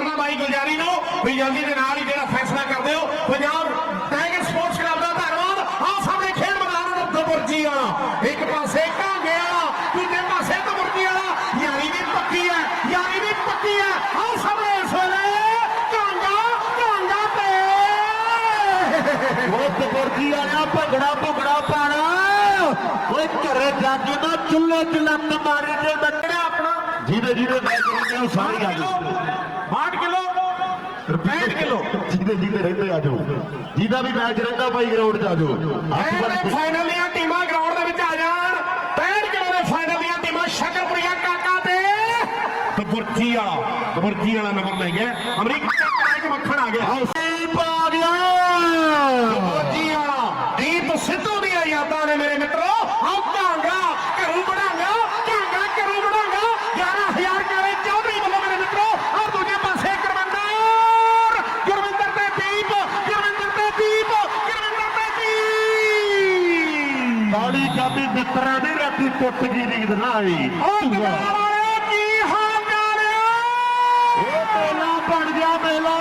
ਕਰਦਾ ਬਾਈ ਗੁਲਜਾਰੀ ਨੂੰ। ਵੀ ਜਲਦੀ ਦੇ ਨਾਲ ਹੀ ਜਿਹੜਾ ਫੈਸਲਾ ਕਰਦੇ ਹੋ। ਪੰਜਾਬ ਟਾਈਗਰ ਸਪੋਰਟਸ ਕਲੱਬ ਦਾ ਧੰਨਵਾਦ। ਆ ਸਾਹਮਣੇ ਖੇਡ ਮੈਦਾਨ ਦਾ ਦਬੁਰਜੀ ਵਾਲਾ। ਇੱਕ ਪਾਸੇ ਕਾਂਗੇ ਵਾਲਾ ਦੂਜੇ ਪਾਸੇ ਦਬੁਰਜੀ ਵਾਲਾ। ਯਾਰੀ ਵੀ ਪੱਕੀ ਹੈ ਯਾਰੀ ਵੀ ਪੱਕੀ ਹੈ। ਆ ਸਾਹਮਣੇ ਇਸ ਵੇਲੇ ਕਾਂਗਾ ਕਾਂਗਾ ਤੇ ਉਹ ਦਬੁਰਜੀ ਵਾਲਾ ਭੰਗੜਾ ਭੰਗੜਾ ਪਾਣਾ। ਓਏ ਘਰੇ ਜਾ ਕੇ ਨਾ ਚੁੱਲ੍ਹੇ 'ਚ ਲੱਤ ਮਾਰੀ ਤੇ ਬੱਕੜਾ ਆਪਣਾ। ਜਿਹਦੇ ਜਿਹਦੇ ਮੈਂ ਕਰੀ ਉਹ ਸਾਰੀ ਗੱਲ 65 ਕਿਲੋ ਜਿਹਦੇ ਜਿਹਦੇ ਰਹਿੰਦੇ ਆ ਜਾਓ। ਜਿਹਦਾ ਵੀ ਮੈਚ ਰਹਿੰਦਾ ਭਾਈ ਗਰਾਊਂਡ 'ਚ ਆ ਜਾਓ। ਇਹ ਆਪਾਂ ਫਾਈਨਲ ਦੀਆਂ ਟੀਮਾਂ ਗਰਾਊਂਡ ਦੇ ਵਿੱਚ ਆ ਜਾਣ। 65 ਕਿਲੋ ਦੇ ਫਾਈਨਲ ਦੀਆਂ ਟੀਮਾਂ? ਸ਼ਕਰਪੁਰੀਆ ਕਾਕਾ ਤੇ ਕਬੁਰਜੀ ਵਾਲਾ। ਕਬੁਰਜੀ ਵਾਲਾ ਨੰਬਰ ਲੈ ਗਿਆ। ਅਮਰੀਕਾ ਦੇ ਕਰਾਇਕ ਮੱਖਣ ਆ ਗਿਆ। ਦੀਪ ਆ ਗਿਆ। ਕਬੁਰਜੀ ਵਾਲਾ। ਦੀਪ ਸਿੱਧੂ ਦੀਆਂ ਯਾਦਾਂ ਨੇ ਮੇਰੇ ਮਿੱਤਰੋ। ਆਹ ਢਾਂਗਾ ਘਰੋਂ ਬਣਾਂਗਾ ਢਾਂਗਾ ਘਰੋਂ ਬਣਾਂਗਾ 11000 ਕਰੇ ਚੌਧਰੀ ਵੱਲੋਂ ਮੇਰੇ ਮਿੱਤਰੋ ਔਰ ਦੂਜੇ ਪਾਸੇ ਗੁਰਵਿੰਦਰ ਗੁਰਵਿੰਦਰ ਤੇ ਦੀਪ ਗੁਰਵਿੰਦਰ ਤੇ ਦੀਪ ਗੁਰਵਿੰਦਰ ਤੇ ਕਾਲੀ ਕਾਬੀ ਮਿੱਤਰਾਂ ਦੀ ਰਾਤੀ ਟੁੱਟ ਗਈ ਨੀਂਦ ਨਾ ਆਈ। ਉਹ ਕੀ ਹਾਲ ਚਾਲ ਆ? ਇਹ ਮੇਲਾ ਬਣ ਗਿਆ ਮੇਲਾ